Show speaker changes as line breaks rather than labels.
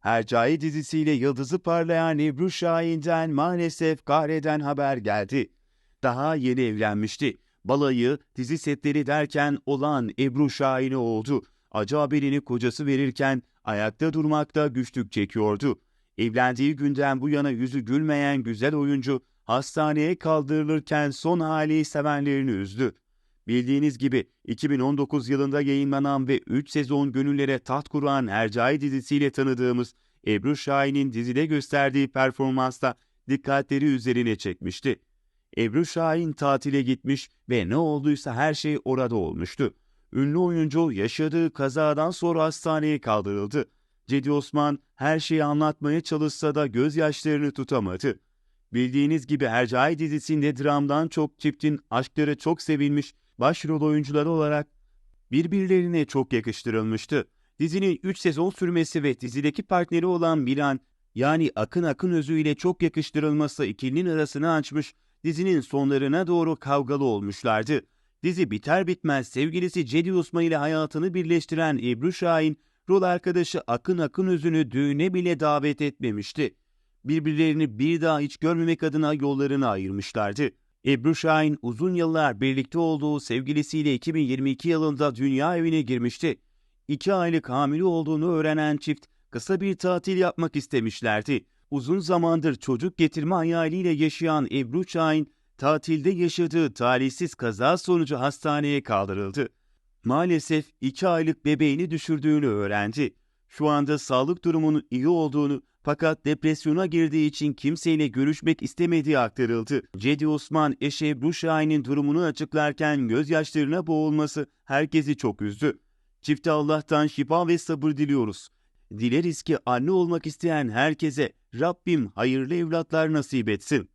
Hercai dizisiyle yıldızı parlayan Ebru Şahin'den maalesef kahreden haber geldi. Daha yeni evlenmişti. Balayı, dizi setleri derken olan Ebru Şahin'i oldu. Acı haberini kocası verirken ayakta durmakta güçlük çekiyordu. Evlendiği günden bu yana yüzü gülmeyen güzel oyuncu hastaneye kaldırılırken son hali sevenlerini üzdü. Bildiğiniz gibi 2019 yılında yayınlanan ve 3 sezon gönüllere taht kuran Hercai dizisiyle tanıdığımız Ebru Şahin'in dizide gösterdiği performansta dikkatleri üzerine çekmişti. Ebru Şahin tatile gitmiş ve ne olduysa her şey orada olmuştu. Ünlü oyuncu yaşadığı kazadan sonra hastaneye kaldırıldı. Cedi Osman her şeyi anlatmaya çalışsa da gözyaşlarını tutamadı. Bildiğiniz gibi Hercai dizisinde dramdan çok çiftin aşkları çok sevilmiş, başrol oyuncuları olarak birbirlerine çok yakıştırılmıştı. Dizinin 3 sezon sürmesi ve dizideki partneri olan Milan, yani Akın Akın Özü ile çok yakıştırılması ikilinin arasını açmış, dizinin sonlarına doğru kavgalı olmuşlardı. Dizi biter bitmez sevgilisi Cedi Osman ile hayatını birleştiren Ebru Şahin, rol arkadaşı Akın Akın Özü'nü düğüne bile davet etmemişti. Birbirlerini bir daha hiç görmemek adına yollarını ayırmışlardı. Ebru Şahin uzun yıllar birlikte olduğu sevgilisiyle 2022 yılında dünya evine girmişti. İki aylık hamile olduğunu öğrenen çift kısa bir tatil yapmak istemişlerdi. Uzun zamandır çocuk getirme hayaliyle yaşayan Ebru Şahin, tatilde yaşadığı talihsiz kaza sonucu hastaneye kaldırıldı. Maalesef iki aylık bebeğini düşürdüğünü öğrendi. Şu anda sağlık durumunun iyi olduğunu fakat depresyona girdiği için kimseyle görüşmek istemediği aktarıldı. Cedi Osman eşi Şahin'in durumunu açıklarken gözyaşlarına boğulması herkesi çok üzdü. Çifte Allah'tan şifa ve sabır diliyoruz. Dileriz ki anne olmak isteyen herkese Rabbim hayırlı evlatlar nasip etsin.